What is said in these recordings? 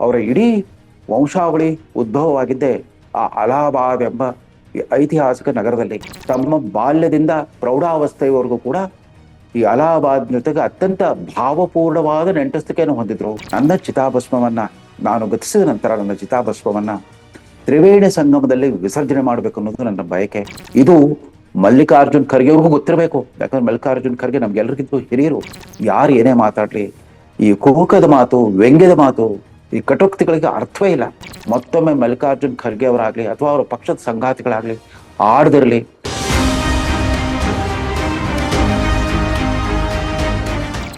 ಅವರ ಇಡೀ ವಂಶಾವಳಿ ಉದ್ಭವವಾಗಿದ್ದೇ ಆ ಅಲಹಾಬಾದ್ ಎಂಬ ಐತಿಹಾಸಿಕ ನಗರದಲ್ಲಿ. ತಮ್ಮ ಬಾಲ್ಯದಿಂದ ಪ್ರೌಢಾವಸ್ಥೆಯವರೆಗೂ ಕೂಡ ಈ ಅಲಹಾಬಾದ್ ಜೊತೆಗೆ ಅತ್ಯಂತ ಭಾವಪೂರ್ಣವಾದ ನೆಂಟಸ್ತಿಕೆಯನ್ನು ಹೊಂದಿದ್ರು. ನನ್ನ ಚಿತಾಭಸ್ಮವನ್ನ ನಾನು ಗತಿಸಿದ ನಂತರ ನನ್ನ ಚಿತಾಭಸ್ಮವನ್ನ ತ್ರಿವೇಣಿ ಸಂಗಮದಲ್ಲಿ ವಿಸರ್ಜನೆ ಮಾಡಬೇಕು ಅನ್ನೋದು ನನ್ನ ಬಯಕೆ. ಇದು ಮಲ್ಲಿಕಾರ್ಜುನ್ ಖರ್ಗೆ ಗೊತ್ತಿರಬೇಕು. ಯಾಕಂದ್ರೆ ಮಲ್ಲಿಕಾರ್ಜುನ್ ಖರ್ಗೆ ನಮ್ಗೆಲ್ಲರಿಗಿಂತ ಹಿರಿಯರು. ಯಾರು ಏನೇ ಮಾತಾಡ್ಲಿ, ಈ ಕುಹುಕದ ಮಾತು, ವ್ಯಂಗ್ಯದ ಮಾತು ಈ ಕಟೋಕ್ತಿಗಳಿಗೆ ಅರ್ಥವೇ ಇಲ್ಲ. ಮತ್ತೊಮ್ಮೆ ಮಲ್ಲಿಕಾರ್ಜುನ್ ಖರ್ಗೆ ಅವರಾಗಲಿ ಅಥವಾ ಅವರ ಪಕ್ಷದ ಸಂಗಾತಿಗಳಾಗಲಿ ಆಡದಿರಲಿ.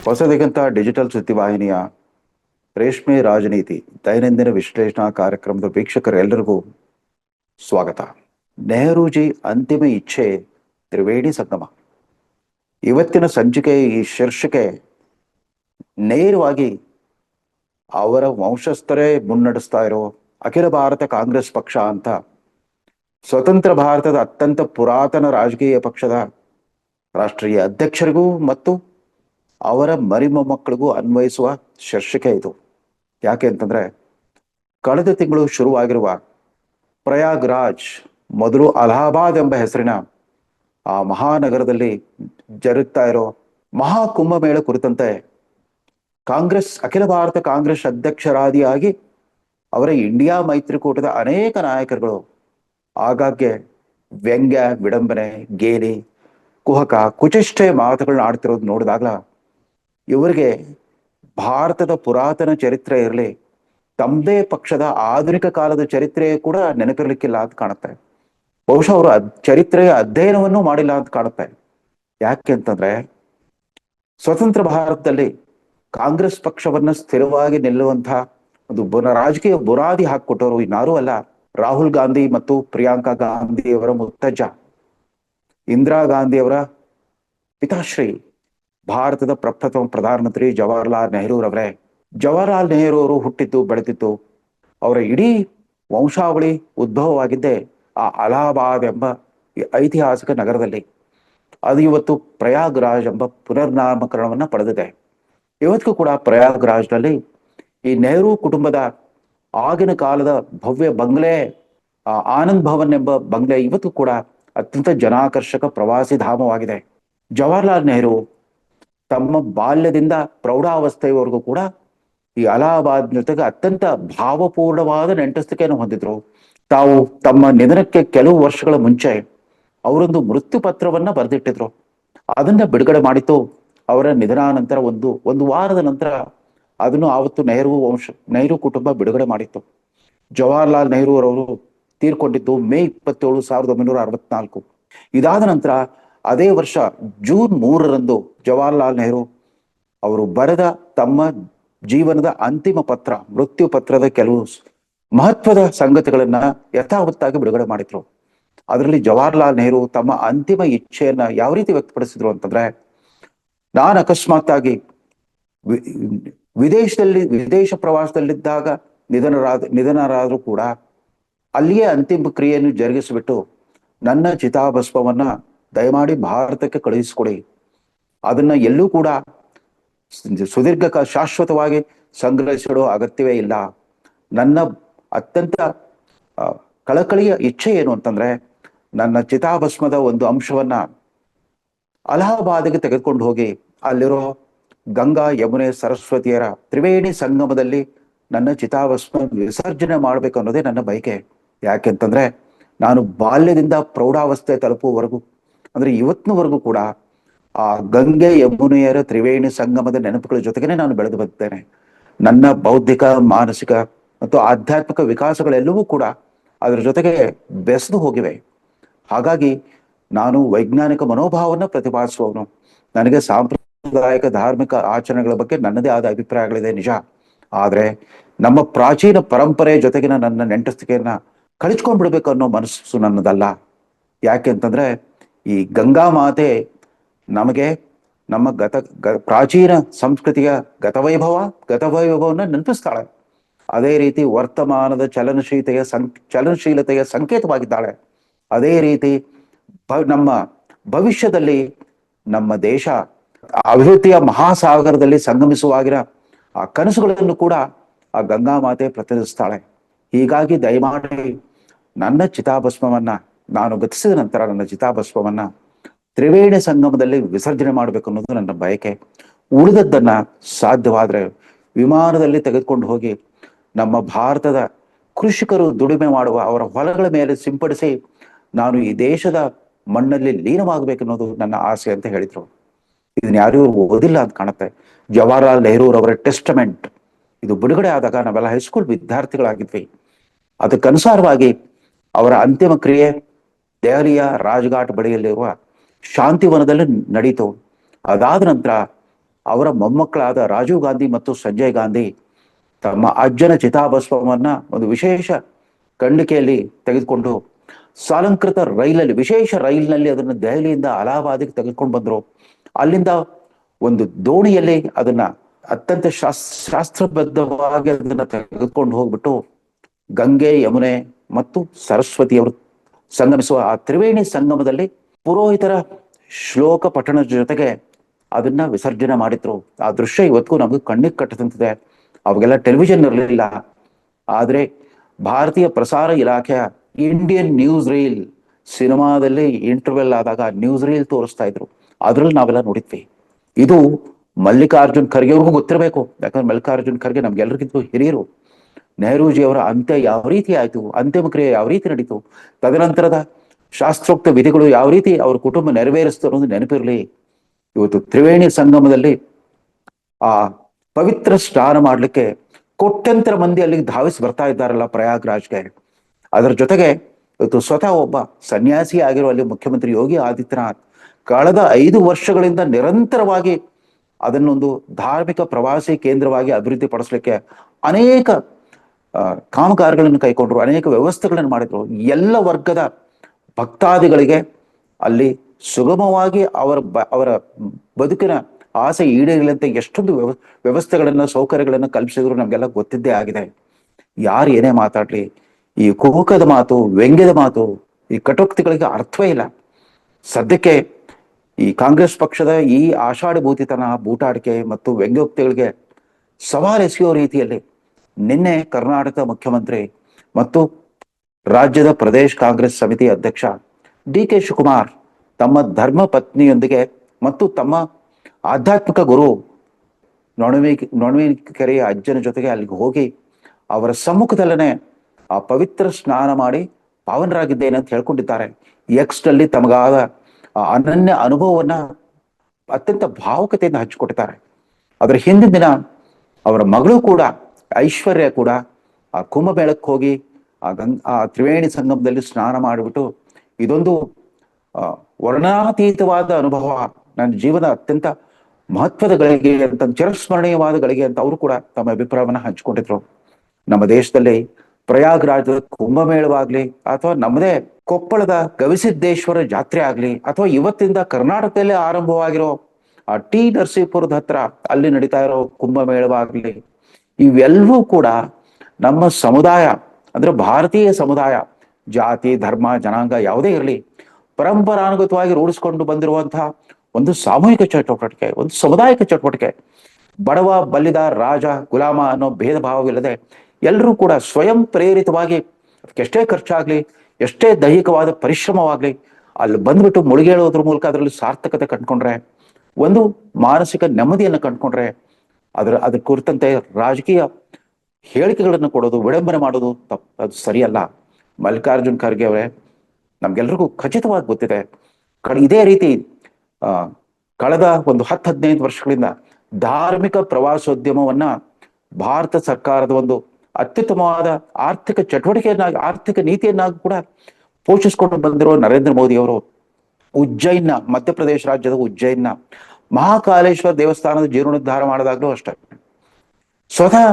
ಹೊಸದಿಗಂತ ಡಿಜಿಟಲ್ ಸುದ್ದಿವಾಹಿನಿಯ ರೇಷ್ಮೆ ರಾಜನೀತಿ ದೈನಂದಿನ ವಿಶ್ಲೇಷಣಾ ಕಾರ್ಯಕ್ರಮದ ವೀಕ್ಷಕರೆಲ್ಲರಿಗೂ ಸ್ವಾಗತ. ನೆಹರೂಜಿ ಅಂತಿಮ ಇಚ್ಛೆ ತ್ರಿವೇಣಿ ಸಂಗಮ ಇವತ್ತಿನ ಸಂಚಿಕೆ ಈ ಶೀರ್ಷಿಕೆ ನೇರವಾಗಿ ಅವರ ವಂಶಸ್ಥರೇ ಮುನ್ನಡೆಸ್ತಾ ಇರೋ ಅಖಿಲ ಭಾರತ ಕಾಂಗ್ರೆಸ್ ಪಕ್ಷ ಅಂತ ಸ್ವತಂತ್ರ ಭಾರತದ ಅತ್ಯಂತ ಪುರಾತನ ರಾಜಕೀಯ ಪಕ್ಷದ ರಾಷ್ಟ್ರೀಯ ಅಧ್ಯಕ್ಷರಿಗೂ ಮತ್ತು ಅವರ ಮರಿಮೊಮ್ಮಕ್ಕಳಿಗೂ ಅನ್ವಯಿಸುವ ಶೀರ್ಷಿಕೆ ಇದು. ಯಾಕೆ ಅಂತಂದ್ರೆ ಕಳೆದ ತಿಂಗಳು ಶುರುವಾಗಿರುವ ಪ್ರಯಾಗ್ರಾಜ್ ಮೊದಲು ಅಲಹಾಬಾದ್ ಎಂಬ ಹೆಸರಿನ ಆ ಮಹಾನಗರದಲ್ಲಿ ಜರುಗ್ತಾ ಇರೋ ಮಹಾ ಕುಂಭಮೇಳ ಕುರಿತಂತೆ ಕಾಂಗ್ರೆಸ್, ಅಖಿಲ ಭಾರತ ಕಾಂಗ್ರೆಸ್ ಅಧ್ಯಕ್ಷರಾದಿಯಾಗಿ ಅವರ ಇಂಡಿಯಾ ಮೈತ್ರಿಕೂಟದ ಅನೇಕ ನಾಯಕರುಗಳು. ಆಗಾಗ್ಗೆ ವ್ಯಂಗ್ಯ, ವಿಡಂಬನೆ, ಗೇಲಿ, ಕುಹಕ ಕುಚೇಷ್ಟೆ ಮಾತುಗಳನ್ನ ಆಡ್ತಿರೋದು ನೋಡಿದಾಗ ಇವರಿಗೆ ಭಾರತದ ಪುರಾತನ ಚರಿತ್ರೆ ಇರಲಿ ತಮ್ಮದೇ ಪಕ್ಷದ ಆಧುನಿಕ ಕಾಲದ ಚರಿತ್ರೆ ಕೂಡ ನೆನಪಿರ್ಲಿಕ್ಕಿಲ್ಲ ಅಂತ ಕಾಣುತ್ತೆ. ಬಹುಶಃ ಅವರು ಚರಿತ್ರೆಯ ಅಧ್ಯಯನವನ್ನು ಮಾಡಿಲ್ಲ ಅಂತ ಕಾಣುತ್ತೆ. ಯಾಕೆ ಅಂತಂದ್ರೆ, ಸ್ವತಂತ್ರ ಭಾರತದಲ್ಲಿ ಕಾಂಗ್ರೆಸ್ ಪಕ್ಷವನ್ನ ಸ್ಥಿರವಾಗಿ ನಿಲ್ಲುವಂತಹ ಒಂದು ಬುನ ರಾಜಕೀಯ ಬುರಾದಿ ಹಾಕಿಕೊಟ್ಟವರು ಇನ್ನಾರೂ ಅಲ್ಲ. ರಾಹುಲ್ ಗಾಂಧಿ ಮತ್ತು ಪ್ರಿಯಾಂಕಾ ಗಾಂಧಿ ಅವರ ಮುತ್ತಜ್ಜ, ಇಂದಿರಾ ಗಾಂಧಿ ಅವರ ಪಿತಾಶ್ರೀ ಭಾರತದ ಪ್ರಪ್ರಥಮ ಪ್ರಧಾನಮಂತ್ರಿ ಜವಾಹರ್ಲಾಲ್ ನೆಹರೂರವರೇ. ಜವಾಹರ್ಲಾಲ್ ನೆಹರು ಅವರು ಹುಟ್ಟಿದ್ದು, ಬೆಳೆದಿದ್ದು, ಅವರ ಇಡೀ ವಂಶಾವಳಿ ಉದ್ಭವವಾಗಿದ್ದೆ ಆ ಅಲಹಾಬಾದ್ ಎಂಬ ಐತಿಹಾಸಿಕ ನಗರದಲ್ಲಿ. ಅದು ಇವತ್ತು ಪ್ರಯಾಗ್ರಾಜ್ ಎಂಬ ಪುನರ್ನಾಮಕರಣವನ್ನ ಪಡೆದಿದೆ. ಇವತ್ತಿಗೂ ಕೂಡ ಪ್ರಯಾಗ್ರಾಜ್ನಲ್ಲಿ ಈ ನೆಹರು ಕುಟುಂಬದ ಆಗಿನ ಕಾಲದ ಭವ್ಯ ಬಂಗ್ಲೆ ಆನಂದ್ ಭವನ್ ಎಂಬ ಬಂಗ್ಲೆ ಇವತ್ತು ಕೂಡ ಅತ್ಯಂತ ಜನಾಕರ್ಷಕ ಪ್ರವಾಸಿ ಧಾಮವಾಗಿದೆ. ಜವಾಹರ್ಲಾಲ್ ನೆಹರು ತಮ್ಮ ಬಾಲ್ಯದಿಂದ ಪ್ರೌಢಾವಸ್ಥೆಯವರೆಗೂ ಕೂಡ ಈ ಅಲಹಾಬಾದ್ ಜೊತೆಗೆ ಅತ್ಯಂತ ಭಾವಪೂರ್ಣವಾದ ನೆಂಟಸ್ತಿಕೆಯನ್ನು ಹೊಂದಿದ್ರು. ತಾವು ತಮ್ಮ ನಿಧನಕ್ಕೆ ಕೆಲವು ವರ್ಷಗಳ ಮುಂಚೆ ಅವರೊಂದು ಮೃತ್ಯು ಪತ್ರವನ್ನ ಬರೆದಿಟ್ಟಿದ್ರು. ಅದನ್ನ ಬಿಡುಗಡೆ ಮಾಡಿತ್ತು ಅವರ ನಿಧನಾನಂತರ ಒಂದು ಒಂದು ವಾರದ ನಂತರ ಅದನ್ನು ಆವತ್ತು ನೆಹರು ವಂಶ, ನೆಹರು ಕುಟುಂಬ ಬಿಡುಗಡೆ ಮಾಡಿತ್ತು. ಜವಾಹರ್ಲಾಲ್ ನೆಹರು ಅವರು ತೀರ್ಕೊಂಡಿದ್ದು ಮೇ ಇಪ್ಪತ್ತೇಳು ಸಾವಿರದ ಒಂಬೈನೂರ ಅರವತ್ನಾಲ್ಕು. ಇದಾದ ನಂತರ ಅದೇ ವರ್ಷ ಜೂನ್ ಮೂರರಂದು ಜವಾಹರ್ಲಾಲ್ ನೆಹರು ಅವರು ಬರೆದ ತಮ್ಮ ಜೀವನದ ಅಂತಿಮ ಪತ್ರ, ಮೃತ್ಯು ಪತ್ರದ ಕೆಲವು ಮಹತ್ವದ ಸಂಗತಿಗಳನ್ನ ಯಥಾವತ್ತಾಗಿ ಬಿಡುಗಡೆ ಮಾಡಿದ್ರು. ಅದರಲ್ಲಿ ಜವಾಹರ್ಲಾಲ್ ನೆಹರು ತಮ್ಮ ಅಂತಿಮ ಇಚ್ಛೆಯನ್ನ ಯಾವ ರೀತಿ ವ್ಯಕ್ತಪಡಿಸಿದ್ರು ಅಂತಂದ್ರೆ ನಾನು ಅಕಸ್ಮಾತ್ತಾಗಿ ವಿದೇಶದಲ್ಲಿ, ವಿದೇಶ ಪ್ರವಾಸದಲ್ಲಿದ್ದಾಗ ನಿಧನರಾದ, ನಿಧನರಾದರೂ ಕೂಡ ಅಲ್ಲಿಯೇ ಅಂತಿಮ ಕ್ರಿಯೆಯನ್ನು ಜರುಗಿಸಿಬಿಟ್ಟು ನನ್ನ ಚಿತಾಭಸ್ಮವನ್ನ ದಯಮಾಡಿ ಭಾರತಕ್ಕೆ ಕಳುಹಿಸಿಕೊಡಿ. ಅದನ್ನ ಎಲ್ಲೂ ಕೂಡ ಸುದೀರ್ಘ ಶಾಶ್ವತವಾಗಿ ಸಂಗ್ರಹಿಸಿಡೋ ಅಗತ್ಯವೇ ಇಲ್ಲ. ನನ್ನ ಅತ್ಯಂತ ಕಳಕಳಿಯ ಇಚ್ಛೆ ಏನು ಅಂತಂದ್ರೆ ನನ್ನ ಚಿತಾಭಸ್ಮದ ಒಂದು ಅಂಶವನ್ನ ಅಲಹಾಬಾದ್ಗೆ ತೆಗೆದುಕೊಂಡು ಹೋಗಿ, ಅಲ್ಲಿರೋ ಗಂಗಾ ಯಮುನೆ ಸರಸ್ವತಿಯರ ತ್ರಿವೇಣಿ ಸಂಗಮದಲ್ಲಿ ನನ್ನ ಚಿತಾಭಸ್ಮ ವಿಸರ್ಜನೆ ಮಾಡ್ಬೇಕು ಅನ್ನೋದೇ ನನ್ನ ಬಯಕೆ. ಯಾಕೆಂತಂದ್ರೆ ನಾನು ಬಾಲ್ಯದಿಂದ ಪ್ರೌಢಾವಸ್ಥೆ ತಲುಪುವವರೆಗೂ, ಅಂದ್ರೆ ಇವತ್ತಿನವರೆಗೂ ಕೂಡ ಆ ಗಂಗೆ ಯಮುನೆಯರ ತ್ರಿವೇಣಿ ಸಂಗಮದ ನೆನಪುಗಳ ಜೊತೆಗೇನೆ ನಾನು ಬೆಳೆದು ಬಂದಿದ್ದೇನೆ. ನನ್ನ ಬೌದ್ಧಿಕ, ಮಾನಸಿಕ ಮತ್ತು ಆಧ್ಯಾತ್ಮಿಕ ವಿಕಾಸಗಳೆಲ್ಲವೂ ಕೂಡ ಅದರ ಜೊತೆಗೆ ಬೆಸೆದು ಹೋಗಿವೆ. ಹಾಗಾಗಿ ನಾನು ವೈಜ್ಞಾನಿಕ ಮನೋಭಾವವನ್ನು ಪ್ರತಿಪಾದಿಸುವವನು. ನನಗೆ ಸಾಂಪ್ರದಾಯಿಕ ಧಾರ್ಮಿಕ ಆಚರಣೆಗಳ ಬಗ್ಗೆ ನನ್ನದೇ ಆದ ಅಭಿಪ್ರಾಯಗಳಿದೆ ನಿಜ. ಆದರೆ ನಮ್ಮ ಪ್ರಾಚೀನ ಪರಂಪರೆ ಜೊತೆಗಿನ ನನ್ನ ನೆಂಟಸ್ತಿಕೆಯನ್ನ ಕಳಿಸ್ಕೊಂಡ್ಬಿಡ್ಬೇಕು ಅನ್ನೋ ಮನಸ್ಸು ನನ್ನದಲ್ಲ. ಯಾಕೆ ಅಂತಂದ್ರೆ ಈ ಗಂಗಾ ಮಾತೆ ನಮಗೆ ನಮ್ಮ ಗತ, ಗ- ಪ್ರಾಚೀನ ಸಂಸ್ಕೃತಿಯ ಗತವೈಭವ, ಗತವೈಭವವನ್ನು ನೆನಪಿಸ್ತಾಳೆ. ಅದೇ ರೀತಿ ವರ್ತಮಾನದ ಚಲನಶೀಲತೆಯ ಸಂ ಚಲನಶೀಲತೆಯ ಸಂಕೇತವಾಗಿದ್ದಾಳೆ. ಅದೇ ರೀತಿ ನಮ್ಮ ಭವಿಷ್ಯದಲ್ಲಿ ನಮ್ಮ ದೇಶ ಅಭಿವೃದ್ಧಿಯ ಮಹಾಸಾಗರದಲ್ಲಿ ಸಂಗಮಿಸುವಾಗಿನ ಆ ಕನಸುಗಳನ್ನು ಕೂಡ ಆ ಗಂಗಾ ಮಾತೆ ಪ್ರತಿನಿಧಿಸ್ತಾಳೆ. ಹೀಗಾಗಿ ದಯಮಾಡಿ ನನ್ನ ಚಿತಾಭಸ್ಮವನ್ನ, ನಾನು ಗತಿಸಿದ ನಂತರ ನನ್ನ ಚಿತಾಭಸ್ಮವನ್ನ ತ್ರಿವೇಣಿ ಸಂಗಮದಲ್ಲಿ ವಿಸರ್ಜನೆ ಮಾಡಬೇಕು ಅನ್ನೋದು ನನ್ನ ಬಯಕೆ. ಉಳಿದದ್ದನ್ನ ಸಾಧ್ಯವಾದ್ರೆ ವಿಮಾನದಲ್ಲಿ ತೆಗೆದುಕೊಂಡು ಹೋಗಿ ನಮ್ಮ ಭಾರತದ ಕೃಷಿಕರು ದುಡಿಮೆ ಮಾಡುವ ಅವರ ಹೊಲಗಳ ಮೇಲೆ ಸಿಂಪಡಿಸಿ ನಾನು ಈ ದೇಶದ ಮಣ್ಣಲ್ಲಿ ಲೀನವಾಗಬೇಕನ್ನೋದು ನನ್ನ ಆಸೆ ಅಂತ ಹೇಳಿದ್ರು. ಇದನ್ನ ಯಾರಿಗೂ ಓದಿಲ್ಲ ಅಂತ ಕಾಣುತ್ತೆ. ಜವಾಹರ್ಲಾಲ್ ನೆಹರೂರವರ ಟೆಸ್ಟಮೆಂಟ್. ಇದು ಬಿಡುಗಡೆ ಆದಾಗ ನಾವೆಲ್ಲ ಹೈಸ್ಕೂಲ್ ವಿದ್ಯಾರ್ಥಿಗಳಾಗಿದ್ವಿ. ಅದಕ್ಕನುಸಾರವಾಗಿ ಅವರ ಅಂತಿಮ ಕ್ರಿಯೆ ದೆಹಲಿಯ ರಾಜ್ಘಾಟ್ ಬಳಿಯಲ್ಲಿರುವ ಶಾಂತಿವನದಲ್ಲಿ ನಡೀತು. ಅದಾದ ನಂತರ ಅವರ ಮೊಮ್ಮಕ್ಕಳಾದ ರಾಜೀವ್ ಗಾಂಧಿ ಮತ್ತು ಸಂಜಯ್ ಗಾಂಧಿ ತಮ್ಮ ಅಜ್ಜನ ಚಿತಾಭಸ್ವವನ್ನ ಒಂದು ವಿಶೇಷ ಖಂಡಿಕೆಯಲ್ಲಿ ತೆಗೆದುಕೊಂಡು ಸಾಲಂಕೃತ ರೈಲಲ್ಲಿ, ವಿಶೇಷ ರೈಲಿನಲ್ಲಿ ಅದನ್ನು ದೆಹಲಿಯಿಂದ ಅಲಹಾಬಾದಿಗೆ ತೆಗೆದುಕೊಂಡು ಬಂದರು. ಅಲ್ಲಿಂದ ಒಂದು ದೋಣಿಯಲ್ಲಿ ಅದನ್ನ ಅತ್ಯಂತ ಶಾಸ್, ಶಾಸ್ತ್ರಬದ್ಧವಾಗಿ ಅದನ್ನ ತೆಗೆದುಕೊಂಡು ಹೋಗ್ಬಿಟ್ಟು ಗಂಗೆ, ಯಮುನೆ ಮತ್ತು ಸರಸ್ವತಿಯವರು ಸಂಗಮಿಸುವ ಆ ತ್ರಿವೇಣಿ ಸಂಗಮದಲ್ಲಿ ಪುರೋಹಿತರ ಶ್ಲೋಕ ಪಠಣದ ಜೊತೆಗೆ ಅದನ್ನ ವಿಸರ್ಜನೆ ಮಾಡಿದ್ರು. ಆ ದೃಶ್ಯ ಇವತ್ತಿಗೂ ನಮಗೆ ಕಣ್ಣಿಗೆ ಕಟ್ಟದಂತಿದೆ ಅವಾಗೆಲ್ಲ ಟೆಲಿವಿಷನ್ ಇರಲಿಲ್ಲ. ಆದ್ರೆ ಭಾರತೀಯ ಪ್ರಸಾರ ಇಲಾಖೆಯ ಇಂಡಿಯನ್ ನ್ಯೂಸ್ ರೀಲ್ ಸಿನಿಮಾದಲ್ಲಿ ಇಂಟರ್ವೆಲ್ ಆದಾಗ ನ್ಯೂಸ್ ರೀಲ್ ತೋರಿಸ್ತಾ ಇದ್ರು. ಅದ್ರಲ್ಲಿ ನಾವೆಲ್ಲ ನೋಡಿದ್ವಿ. ಇದು ಮಲ್ಲಿಕಾರ್ಜುನ್ ಖರ್ಗೆ ಗೊತ್ತಿರಬೇಕು. ಯಾಕಂದ್ರೆ ಮಲ್ಲಿಕಾರ್ಜುನ್ ಖರ್ಗೆ ನಮ್ಗೆಲ್ಲರಿಗಿಂತ ಹಿರಿಯರು. ನೆಹರೂಜಿ ಅವರ ಅಂತ್ಯ ಯಾವ ರೀತಿ ಆಯ್ತು, ಅಂತಿಮ ಕ್ರಿಯೆ ಯಾವ ರೀತಿ ನಡೀತು, ತದನಂತರದ ಶಾಸ್ತ್ರೋಕ್ತ ವಿಧಿಗಳು ಯಾವ ರೀತಿ ಅವ್ರ ಕುಟುಂಬ ನೆರವೇರಿಸ್ತು ಅನ್ನೋದು ನೆನಪಿರಲಿ. ಇವತ್ತು ತ್ರಿವೇಣಿ ಸಂಗಮದಲ್ಲಿ ಆ ಪವಿತ್ರ ಸ್ನಾನ ಮಾಡ್ಲಿಕ್ಕೆ ಕೋಟ್ಯಂತರ ಮಂದಿ ಅಲ್ಲಿಗೆ ಧಾವಿಸಿ ಬರ್ತಾ ಇದ್ದಾರಲ್ಲ ಪ್ರಯಾಗ್ರಾಜ್ಗೆ. ಅದರ ಜೊತೆಗೆ ಇವತ್ತು ಸ್ವತಃ ಒಬ್ಬ ಸನ್ಯಾಸಿ ಆಗಿರುವ ಅಲ್ಲಿ ಮುಖ್ಯಮಂತ್ರಿ ಯೋಗಿ ಆದಿತ್ಯನಾಥ್ ಕಳೆದ ಐದು ವರ್ಷಗಳಿಂದ ನಿರಂತರವಾಗಿ ಅದನ್ನೊಂದು ಧಾರ್ಮಿಕ ಪ್ರವಾಸಿ ಕೇಂದ್ರವಾಗಿ ಅಭಿವೃದ್ಧಿ ಪಡಿಸಲಿಕ್ಕೆ ಅನೇಕ ಕಾಮಗಾರಿಗಳನ್ನು ಕೈಗೊಂಡ್ರು, ಅನೇಕ ವ್ಯವಸ್ಥೆಗಳನ್ನು ಮಾಡಿದ್ರು. ಎಲ್ಲ ವರ್ಗದ ಭಕ್ತಾದಿಗಳಿಗೆ ಅಲ್ಲಿ ಸುಗಮವಾಗಿ ಅವರ ಬ, ಅವರ ಬದುಕಿನ ಆಸೆ ಈಡೇರಿಲ್ಲಂತೆ ಎಷ್ಟೊಂದು ವ್ಯವ ವ್ಯವಸ್ಥೆಗಳನ್ನು, ಸೌಕರ್ಯಗಳನ್ನ ಕಲ್ಪಿಸಿದ್ರು ನಮಗೆಲ್ಲ ಗೊತ್ತಿದ್ದೇ ಆಗಿದೆ. ಯಾರು ಏನೇ ಮಾತಾಡ್ಲಿ ಈ ಕುಹುಕದ ಮಾತು, ವ್ಯಂಗ್ಯದ ಮಾತು, ಈ ಕಟೋಕ್ತಿಗಳಿಗೆ ಅರ್ಥವೇ ಇಲ್ಲ. ಸದ್ಯಕ್ಕೆ ಈ ಕಾಂಗ್ರೆಸ್ ಪಕ್ಷದ ಈ ಆಷಾಢಭೂತಿತನ, ಬೂಟಾಡಿಕೆ ಮತ್ತು ವ್ಯಂಗ್ಯೋಕ್ತಿಗಳಿಗೆ ಸವಾಲು ಎಸೆಯೋ ರೀತಿಯಲ್ಲಿ ನಿನ್ನೆ ಕರ್ನಾಟಕ ಮುಖ್ಯಮಂತ್ರಿ ಮತ್ತು ರಾಜ್ಯದ ಪ್ರದೇಶ ಕಾಂಗ್ರೆಸ್ ಸಮಿತಿ ಅಧ್ಯಕ್ಷ ಡಿ ಕೆ ಶಿವಕುಮಾರ್ ತಮ್ಮ ಧರ್ಮ ಪತ್ನಿಯೊಂದಿಗೆ ಮತ್ತು ತಮ್ಮ ಆಧ್ಯಾತ್ಮಿಕ ಗುರು ನೊಣವಿ, ನೊಣವಿಕೆರೆಯ ಅಜ್ಜನ ಜೊತೆಗೆ ಅಲ್ಲಿಗೆ ಹೋಗಿ ಅವರ ಸಮ್ಮುಖದಲ್ಲೇ ಆ ಪವಿತ್ರ ಸ್ನಾನ ಮಾಡಿ ಪಾವನರಾಗಿದ್ದೇನೆ ಅಂತ ಹೇಳ್ಕೊಂಡಿದ್ದಾರೆ. ಎಕ್ಸ್ಟ್ ಅಲ್ಲಿ ತಮಗಾದ ಅನನ್ಯ ಅನುಭವವನ್ನ ಅತ್ಯಂತ ಭಾವುಕತೆಯಿಂದ ಹಂಚಿಕೊಟ್ಟಿದ್ದಾರೆ. ಅದರ ಹಿಂದಿನ ದಿನ ಅವರ ಮಗಳು ಕೂಡ, ಐಶ್ವರ್ಯ ಕೂಡ ಆ ಕುಂಭಮೇಳಕ್ಕೆ ಹೋಗಿ ಆ ಗಂಗ್, ಆ ತ್ರಿವೇಣಿ ಸಂಗಮದಲ್ಲಿ ಸ್ನಾನ ಮಾಡಿಬಿಟ್ಟು ಇದೊಂದು ವರ್ಣಾತೀತವಾದ ಅನುಭವ. ನನ್ನ ಜೀವನ ಅತ್ಯಂತ ಮಹತ್ವದ ಗಳಿಗೆ ಅಂತ, ಚಿರಸ್ಮರಣೀಯವಾದ ಗಳಿಗೆ ಅಂತ ಅವರು ಕೂಡ ತಮ್ಮ ಅಭಿಪ್ರಾಯವನ್ನ ಹಂಚಿಕೊಂಡಿದ್ರು. ನಮ್ಮ ದೇಶದಲ್ಲಿ ಪ್ರಯಾಗ್ರಾಜದ ಕುಂಭಮೇಳವಾಗ್ಲಿ ಅಥವಾ ನಮ್ಮದೇ ಕೊಪ್ಪಳದ ಗವಿಸಿದ್ದೇಶ್ವರ ಜಾತ್ರೆ ಆಗ್ಲಿ ಅಥವಾ ಇವತ್ತಿಂದ ಕರ್ನಾಟಕದಲ್ಲಿ ಆರಂಭವಾಗಿರೋ ಆ ಟಿ ನರಸೀಪುರದ ಹತ್ರ ಅಲ್ಲಿ ನಡೀತಾ ಇರೋ ಕುಂಭಮೇಳವಾಗ್ಲಿ ಇವೆಲ್ಲವೂ ಕೂಡ ನಮ್ಮ ಸಮುದಾಯ, ಅಂದ್ರೆ ಭಾರತೀಯ ಸಮುದಾಯ, ಜಾತಿ, ಧರ್ಮ, ಜನಾಂಗ ಯಾವುದೇ ಇರಲಿ, ಪರಂಪರಾನುಗತವಾಗಿ ರೂಢಿಸ್ಕೊಂಡು ಬಂದಿರುವಂತಹ ಒಂದು ಸಾಮೂಹಿಕ ಚಟುವಟಿಕೆ, ಒಂದು ಸಮುದಾಯಿಕ ಚಟುವಟಿಕೆ. ಬಡವ, ಬಲ್ಲಿದ, ರಾಜ, ಗುಲಾಮ ಅನ್ನೋ ಭೇದ ಭಾವವಿಲ್ಲದೆ ಎಲ್ಲರೂ ಕೂಡ ಸ್ವಯಂ ಪ್ರೇರಿತವಾಗಿ ಅದಕ್ಕೆ ಎಷ್ಟೇ ಖರ್ಚಾಗ್ಲಿ, ಎಷ್ಟೇ ದೈಹಿಕವಾದ ಪರಿಶ್ರಮವಾಗ್ಲಿ, ಅಲ್ಲಿ ಬಂದ್ಬಿಟ್ಟು ಮುಳುಗೇಳೋದ್ರ ಮೂಲಕ ಅದರಲ್ಲಿ ಸಾರ್ಥಕತೆ ಕಂಡ್ಕೊಂಡ್ರೆ, ಒಂದು ಮಾನಸಿಕ ನೆಮ್ಮದಿಯನ್ನು ಕಂಡ್ಕೊಂಡ್ರೆ, ಅದರ, ಅದ್ರ ಕುರಿತಂತೆ ರಾಜಕೀಯ ಹೇಳಿಕೆಗಳನ್ನು ಕೊಡೋದು ವಿಡಂಬನೆ ಮಾಡೋದು ತಪ್ಪ ಅದು ಸರಿಯಲ್ಲ. ಮಲ್ಲಿಕಾರ್ಜುನ್ ಖರ್ಗೆ ಅವರೇ, ನಮ್ಗೆಲ್ರಿಗೂ ಖಚಿತವಾಗಿ ಗೊತ್ತಿದೆ. ಇದೇ ರೀತಿ ಕಳೆದ ಒಂದು ಹತ್ತು ಹದಿನೈದು ವರ್ಷಗಳಿಂದ ಧಾರ್ಮಿಕ ಪ್ರವಾಸೋದ್ಯಮವನ್ನ ಭಾರತ ಸರ್ಕಾರದ ಒಂದು ಅತ್ಯುತ್ತಮವಾದ ಆರ್ಥಿಕ ಚಟುವಟಿಕೆಯನ್ನಾಗಿ, ಆರ್ಥಿಕ ನೀತಿಯನ್ನಾಗಿ ಕೂಡ ಪೋಷಿಸಿಕೊಂಡು ಬಂದಿರುವ ನರೇಂದ್ರ ಮೋದಿ ಅವರು. ಉಜ್ಜೈನ್ನ ಮಧ್ಯಪ್ರದೇಶ ರಾಜ್ಯದ ಉಜ್ಜೈನ್ನ ಮಹಾಕಾಲೇಶ್ವರ ದೇವಸ್ಥಾನದ ಜೀರ್ಣೋದ್ಧಾರ ಮಾಡಿದಾಗಲೂ ಅಷ್ಟೇ. ಸ್ವತಃ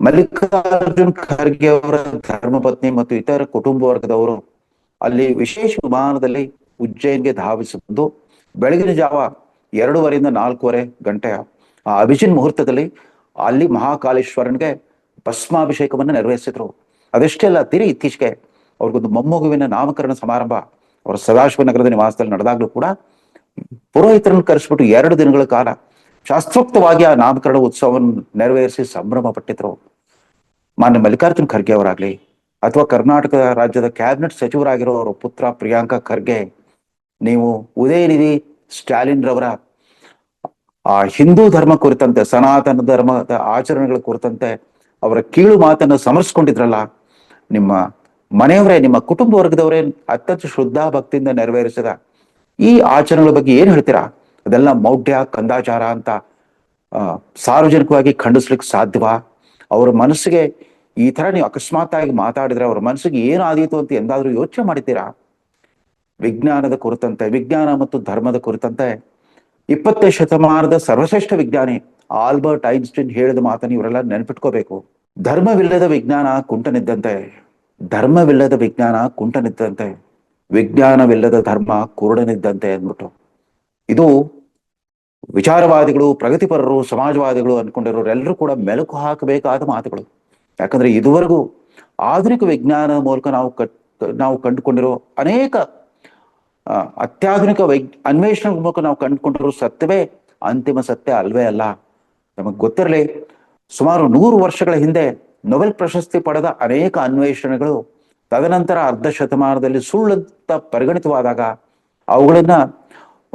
ಮಲ್ಲಿಕಾರ್ಜುನ್ ಖರ್ಗೆ ಅವರ ಧರ್ಮಪತ್ನಿ ಮತ್ತು ಇತರ ಕುಟುಂಬ ವರ್ಗದವರು ಅಲ್ಲಿ ವಿಶೇಷ ವಿಮಾನದಲ್ಲಿ ಉಜ್ಜೈನ್ಗೆ ಧಾವಿಸಿದ್ದು, ಬೆಳಗಿನ ಜಾವ ಎರಡೂವರೆಯಿಂದ ನಾಲ್ಕೂವರೆ ಗಂಟೆಯ ಆ ಅಭಿಜಿನ್ ಮುಹೂರ್ತದಲ್ಲಿ ಅಲ್ಲಿ ಮಹಾಕಾಲೇಶ್ವರನ್ಗೆ ಭಸ್ಮಾಭಿಷೇಕವನ್ನು ನೆರವೇರಿಸಿದ್ರು. ಅದೆಷ್ಟೇ ಅಲ್ಲ ತಿರಿ ಇತ್ತೀಚೆಗೆ ಅವ್ರಿಗೊಂದು ಮೊಮ್ಮಗುವಿನ ನಾಮಕರಣ ಸಮಾರಂಭ ಅವರ ಸದಾಶಿವ ನಗರದ ನಿವಾಸದಲ್ಲಿ ನಡೆದಾಗಲೂ ಕೂಡ ಪುರೋಹಿತರನ್ನು ಕರೆಸಿಬಿಟ್ಟು ಎರಡು ದಿನಗಳ ಕಾಲ ಶಾಸ್ತ್ರೋಕ್ತವಾಗಿ ಆ ನಾಮಕರಣ ಉತ್ಸವವನ್ನು ನೆರವೇರಿಸಿ ಸಂಭ್ರಮ ಪಟ್ಟಿದ್ರು. ಮಾನ್ಯ ಮಲ್ಲಿಕಾರ್ಜುನ್ ಖರ್ಗೆ ಅವರಾಗ್ಲಿ ಅಥವಾ ಕರ್ನಾಟಕ ರಾಜ್ಯದ ಕ್ಯಾಬಿನೆಟ್ ಸಚಿವರಾಗಿರೋ ಅವರ ಪುತ್ರ ಪ್ರಿಯಾಂಕಾ ಖರ್ಗೆ, ನೀವು ಉದಯನಿಧಿ ಸ್ಟಾಲಿನ್ ರವರ ಆ ಹಿಂದೂ ಧರ್ಮ ಕುರಿತಂತೆ, ಸನಾತನ ಧರ್ಮದ ಆಚರಣೆಗಳ ಕುರಿತಂತೆ ಅವರ ಕೀಳು ಮಾತನ್ನು ಸಮರ್ಸ್ಕೊಂಡಿದ್ರಲ್ಲ, ನಿಮ್ಮ ಮನೆಯವರೇ, ನಿಮ್ಮ ಕುಟುಂಬ ವರ್ಗದವರೇ ಅತ್ಯಂತ ಶ್ರದ್ಧಾ ಭಕ್ತಿಯಿಂದ ನೆರವೇರಿಸಿದ ಈ ಆಚರಣೆಗಳ ಬಗ್ಗೆ ಏನ್ ಹೇಳ್ತೀರಾ? ಅದೆಲ್ಲ ಮೌಢ್ಯ, ಕಂದಾಚಾರ ಅಂತ ಸಾರ್ವಜನಿಕವಾಗಿ ಖಂಡಿಸ್ಲಿಕ್ಕೆ ಸಾಧ್ಯವಾ? ಅವ್ರ ಮನಸ್ಸಿಗೆ ಈ ತರ ನೀವು ಅಕಸ್ಮಾತ್ ಆಗಿ ಮಾತಾಡಿದ್ರೆ ಅವ್ರ ಮನಸ್ಸಿಗೆ ಏನಾದೀತು ಅಂತ ಎಂದಾದ್ರೂ ಯೋಚನೆ ಮಾಡಿದ್ದೀರಾ? ವಿಜ್ಞಾನದ ಕುರಿತಂತೆ, ವಿಜ್ಞಾನ ಮತ್ತು ಧರ್ಮದ ಕುರಿತಂತೆ ಇಪ್ಪತ್ತನೇ ಶತಮಾನದ ಸರ್ವಶ್ರೇಷ್ಠ ವಿಜ್ಞಾನಿ ಆಲ್ಬರ್ಟ್ ಐನ್ಸ್ಟೈನ್ ಹೇಳಿದ ಮಾತನ್ನು ಇವರೆಲ್ಲ ನೆನಪಿಟ್ಕೋಬೇಕು. ಧರ್ಮವಿಲ್ಲದ ವಿಜ್ಞಾನ ಕುಂಟನಿದ್ದಂತೆ, ಧರ್ಮವಿಲ್ಲದ ವಿಜ್ಞಾನ ಕುಂಟನಿದ್ದಂತೆ, ವಿಜ್ಞಾನವಿಲ್ಲದ ಧರ್ಮ ಕುರುಡನಿದ್ದಂತೆ ಅಂದ್ಬಿಟ್ಟು. ಇದು ವಿಚಾರವಾದಿಗಳು, ಪ್ರಗತಿಪರರು, ಸಮಾಜವಾದಿಗಳು ಅನ್ಕೊಂಡಿರೋರೆಲ್ಲರೂ ಕೂಡ ಮೆಲುಕು ಹಾಕಬೇಕಾದ ಮಾತುಗಳು. ಯಾಕಂದ್ರೆ ಇದುವರೆಗೂ ಆಧುನಿಕ ವಿಜ್ಞಾನ ಮೂಲಕ ನಾವು ನಾವು ಕಂಡುಕೊಂಡಿರೋ ಅನೇಕ ಅತ್ಯಾಧುನಿಕ ವೈಜ್ ಅನ್ವೇಷಣೆ ಮೂಲಕ ನಾವು ಕಂಡುಕೊಂಡಿರೋ ಸತ್ಯವೇ ಅಂತಿಮ ಸತ್ಯ ಅಲ್ವೇ ಅಲ್ಲ. ನಮಗೆ ಗೊತ್ತಿರಲಿ ಸುಮಾರು ನೂರು ವರ್ಷಗಳ ಹಿಂದೆ ನೊಬೆಲ್ ಪ್ರಶಸ್ತಿ ಪಡೆದ ಅನೇಕ ಅನ್ವೇಷಣೆಗಳು ತದನಂತರ ಅರ್ಧ ಶತಮಾನದಲ್ಲಿ ಸುಳ್ಳಂತ ಪರಿಗಣಿತವಾದಾಗ ಅವುಗಳನ್ನ,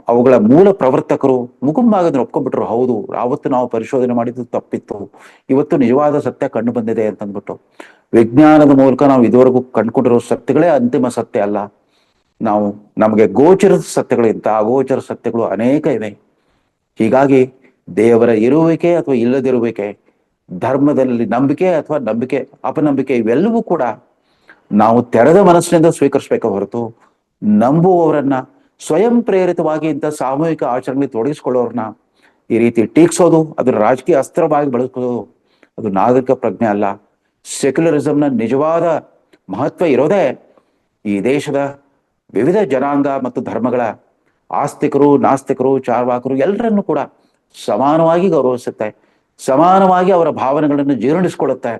ಅವುಗಳ ಮೂಲ ಪ್ರವರ್ತಕರು ಮುಗುಂಬಾಗದನ್ನ ಒಪ್ಕೊಂಡ್ಬಿಟ್ರು. ಹೌದು ಅವತ್ತು ನಾವು ಪರಿಶೋಧನೆ ಮಾಡಿದ್ದು ತಪ್ಪಿತ್ತು. ಇವತ್ತು ನಿಜವಾದ ಸತ್ಯ ಕಂಡು ಬಂದಿದೆ ಅಂತಂದ್ಬಿಟ್ಟು. ವಿಜ್ಞಾನದ ಮೂಲಕ ನಾವು ಇದುವರೆಗೂ ಕಂಡುಕೊಂಡಿರೋ ಸತ್ಯಗಳೇ ಅಂತಿಮ ಸತ್ಯ ಅಲ್ಲ. ನಾವು ನಮಗೆ ಗೋಚರದ ಸತ್ಯಗಳಿಂತ ಅಗೋಚರ ಸತ್ಯಗಳು ಅನೇಕ ಇವೆ. ಹೀಗಾಗಿ ದೇವರ ಇರುವಿಕೆ ಅಥವಾ ಇಲ್ಲದಿರುವಿಕೆ ಧರ್ಮದಲ್ಲಿ ನಂಬಿಕೆ ಅಥವಾ ನಂಬಿಕೆ, ಅಪನಂಬಿಕೆ ಇವೆಲ್ಲವೂ ಕೂಡ ನಾವು ತೆರೆದ ಮನಸ್ಸಿನಿಂದ ಸ್ವೀಕರಿಸಬೇಕ ಹೊರತು ನಂಬುವವರನ್ನ, ಸ್ವಯಂ ಪ್ರೇರಿತವಾಗಿ ಇಂಥ ಸಾಮೂಹಿಕ ಆಚರಣೆ ತೊಡಗಿಸ್ಕೊಳ್ಳೋರನ್ನ ಈ ರೀತಿ ಟೀಕ್ಸೋದು ಅದರ ರಾಜಕೀಯ ಅಸ್ತ್ರವಾಗಿ ಬಳಸೋದು, ಅದು ನಾಗರಿಕ ಪ್ರಜ್ಞೆ ಅಲ್ಲ. ಸೆಕ್ಯುಲರಿಸಂನ ನಿಜವಾದ ಮಹತ್ವ ಇರೋದೇ ಈ ದೇಶದ ವಿವಿಧ ಜನಾಂಗ ಮತ್ತು ಧರ್ಮಗಳ ಆಸ್ತಿಕರು, ನಾಸ್ತಿಕರು, ಚಾರ್ವಾಕರು ಎಲ್ಲರನ್ನು ಕೂಡ ಸಮಾನವಾಗಿ ಗೌರವಿಸುತ್ತೆ. ಸಮಾನವಾಗಿ ಅವರ ಭಾವನೆಗಳನ್ನು ಜೀರ್ಣಿಸಿಕೊಳ್ಳುತ್ತೆ.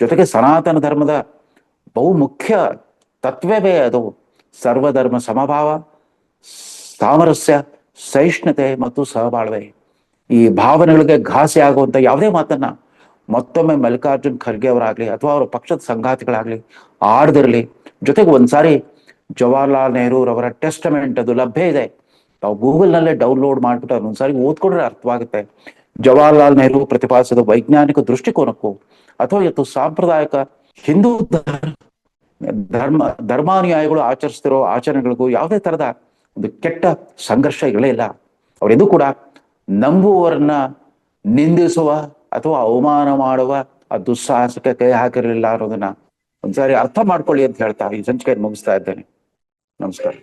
ಜೊತೆಗೆ ಸನಾತನ ಧರ್ಮದ ಬಹುಮುಖ್ಯ ತತ್ವವೇ ಅದು. ಸರ್ವಧರ್ಮ ಸಮಭಾವ, ಸಾಮರಸ್ಯ, ಸಹಿಷ್ಣುತೆ ಮತ್ತು ಸಹಬಾಳ್ವೆ. ಈ ಭಾವನೆಗಳಿಗೆ ಘಾಸಿ ಆಗುವಂತ ಯಾವುದೇ ಮಾತನ್ನ ಮತ್ತೊಮ್ಮೆ ಮಲ್ಲಿಕಾರ್ಜುನ್ ಖರ್ಗೆ ಅವರಾಗ್ಲಿ ಅಥವಾ ಅವರ ಪಕ್ಷದ ಸಂಗಾತಿಗಳಾಗ್ಲಿ ಆಡದಿರಲಿ. ಜೊತೆಗೆ ಒಂದ್ಸಾರಿ ಜವಾಹರ್ಲಾಲ್ ನೆಹರೂರವರ ಟೆಸ್ಟಮೆಂಟ್ ಅದು ಲಭ್ಯ ಇದೆ. ನಾವು ಗೂಗಲ್ ನಲ್ಲೇ ಡೌನ್ಲೋಡ್ ಮಾಡ್ಬಿಟ್ಟು ಅದೊಂದ್ಸಾರಿ ಓದ್ಕೊಂಡ್ರೆ ಅರ್ಥವಾಗುತ್ತೆ. ಜವಾಹರ್ಲಾಲ್ ನೆಹರು ಪ್ರತಿಪಾದಿಸಿದ ವೈಜ್ಞಾನಿಕ ದೃಷ್ಟಿಕೋನಕ್ಕೂ ಅಥವಾ ಇವತ್ತು ಸಾಂಪ್ರದಾಯಿಕ ಹಿಂದೂ ಧರ್ಮ ಧರ್ಮ, ಧರ್ಮಾನುಯಾಯಿಗಳು ಆಚರಿಸ್ತಿರೋ ಆಚರಣೆಗಳಿಗೂ ಯಾವುದೇ ತರದ ಒಂದು ಕೆಟ್ಟ ಸಂಘರ್ಷ ಇರಲೇ ಇಲ್ಲ. ಅವರೆಂದೂ ಕೂಡ ನಂಬುವವರನ್ನ ನಿಂದಿಸುವ ಅಥವಾ ಅವಮಾನ ಮಾಡುವ ಆ ದುಸ್ಸಾಹಸಕ್ಕೆ ಕೈ ಹಾಕಿರಲಿಲ್ಲ ಅನ್ನೋದನ್ನ ಒಂದ್ಸಾರಿ ಅರ್ಥ ಮಾಡ್ಕೊಳ್ಳಿ ಅಂತ ಹೇಳ್ತಾ ಈ ಸಂಚಿಕೆಯನ್ನು ಮುಗಿಸ್ತಾ ಇದ್ದೇನೆ. ನಮಸ್ಕಾರ.